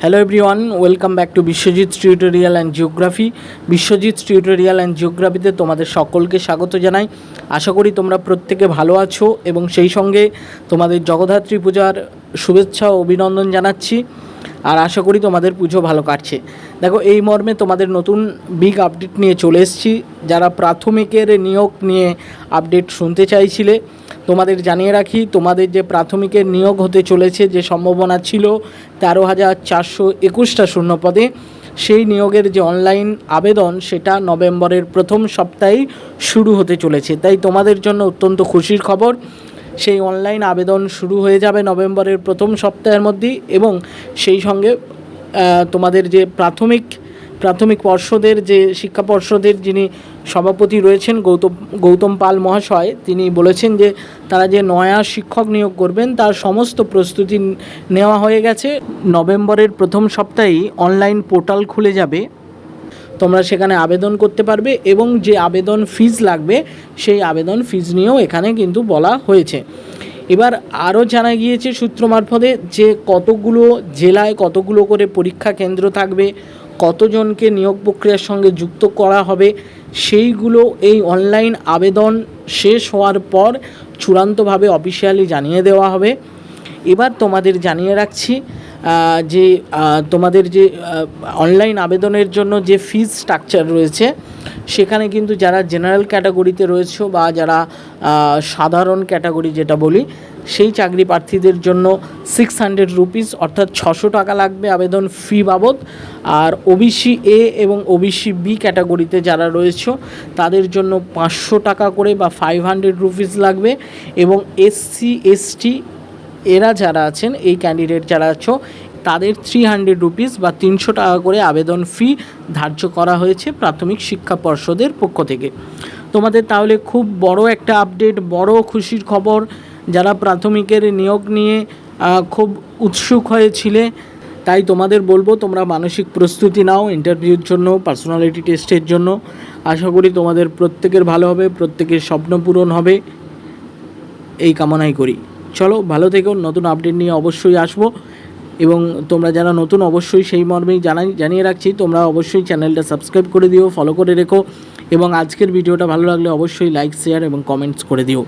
Hello everyone welcome back to Biswajit tutorial and geography Biswajit tutorial and জিওগ্রাফিতে তোমাদের সকলকে স্বাগত জানাই। আশা করি তোমরা প্রত্যেকে ভালো আছো এবং সেই সঙ্গে তোমাদের জগদ্ধাত্রী পূজার শুভেচ্ছা ও অভিনন্দন জানাচ্ছি। আর আশা করি তোমাদের পুজো ভালো কাটছে। দেখো, এই মর্মে তোমাদের নতুন বিগ আপডেট নিয়ে চলে এসেছি। যারা প্রাথমিকের নিয়োগ নিয়ে আপডেট শুনতে চাইছিলে, তোমাদের জানিয়ে রাখি, তোমাদের যে প্রাথমিকের নিয়োগ হতে চলেছে, যে সম্ভাবনা ছিল তেরো হাজার চারশো একুশটা শূন্যপদে, সেই নিয়োগের যে অনলাইন আবেদন, সেটা নভেম্বরের প্রথম সপ্তাহেই শুরু হতে চলেছে। তাই তোমাদের জন্য অত্যন্ত খুশির খবর। সেই অনলাইন আবেদন শুরু হয়ে যাবে নভেম্বরের প্রথম সপ্তাহের মধ্যেই এবং সেই সঙ্গে তোমাদের যে প্রাথমিক প্রাথমিক পর্ষদের যে শিক্ষা পর্ষদের যিনি সভাপতি রয়েছেন গৌতম গৌতম পাল মহাশয়, তিনি বলেছেন যে তারা যে নয়া শিক্ষক নিয়োগ করবেন তার সমস্ত প্রস্তুতি নেওয়া হয়ে গেছে। নভেম্বরের প্রথম সপ্তাহেই অনলাইন পোর্টাল খুলে যাবে। তোমরা সেখানে আবেদন করতে পারবে এবং যে আবেদন ফিজ লাগবে, সেই আবেদন ফিজ নিয়েও এখানে কিন্তু বলা হয়েছে। এবার আরও জানা গিয়েছে সূত্র মারফতে যে কতগুলো জেলায় কতগুলো করে পরীক্ষা কেন্দ্র থাকবে, কতজনকে নিয়োগ প্রক্রিয়ার সঙ্গে যুক্ত করা হবে, সেইগুলো এই অনলাইন আবেদন শেষ হওয়ার পর চূড়ান্তভাবে অফিসিয়ালি জানিয়ে দেওয়া হবে। এবার তোমাদের জানিয়ে রাখছি যে তোমাদের যে অনলাইন আবেদনের জন্য যে ফিজ স্ট্রাকচার রয়েছে, সেখানে কিন্তু যারা জেনারেল ক্যাটাগরিতে রয়েছে বা যারা সাধারণ ক্যাটাগরি যেটা বলি, সেই চাকরি প্রার্থীদের জন্য সিক্স হান্ড্রেড রুপিস অর্থাৎ ছশো টাকা লাগবে আবেদন ফি বাবদ। আর ওবিসি এ এবং ওবিসি বি ক্যাটাগরিতে যারা রয়েছে, তাদের জন্য পাঁচশো টাকা করে বা ফাইভ হান্ড্রেড রুপিস লাগবে এবং এসসি এসটি এরা যারা আছেন, এই ক্যান্ডিডেট যারা আছো, তাদের থ্রি হান্ড্রেড রুপিস বা তিনশো টাকা করে আবেদন ফি ধার্য করা হয়েছে প্রাথমিক শিক্ষা পর্ষদের পক্ষ থেকে। তোমাদের তাহলে খুব বড় একটা আপডেট বড় খুশির খবর, যারা প্রাথমিকের নিয়োগ নিয়ে খুব উৎসুক হয়েছিলে, তাই তোমাদের বলব তোমরা মানসিক প্রস্তুতি নাও ইন্টারভিউর জন্য পার্সোনালিটি টেস্টের জন্য। আশা করি তোমাদের প্রত্যেকের ভালো হবে, প্রত্যেকের স্বপ্ন পূরণ হবে। এই কামনাই করি। চলো, ভালো থেকো, নতুন আপডেট নিয়ে অবশ্যই আসব। এবং তোমরা যারা নতুন, অবশ্যই সেই মর্মেই জানাই জানিয়ে রাখছি, তোমরা অবশ্যই চ্যানেলটা সাবস্ক্রাইব করে দিও ফলো করে রেখো। এবং আজকের ভিডিওটা ভালো লাগলে অবশ্যই লাইক শেয়ার এবং কমেন্টস করে দিও।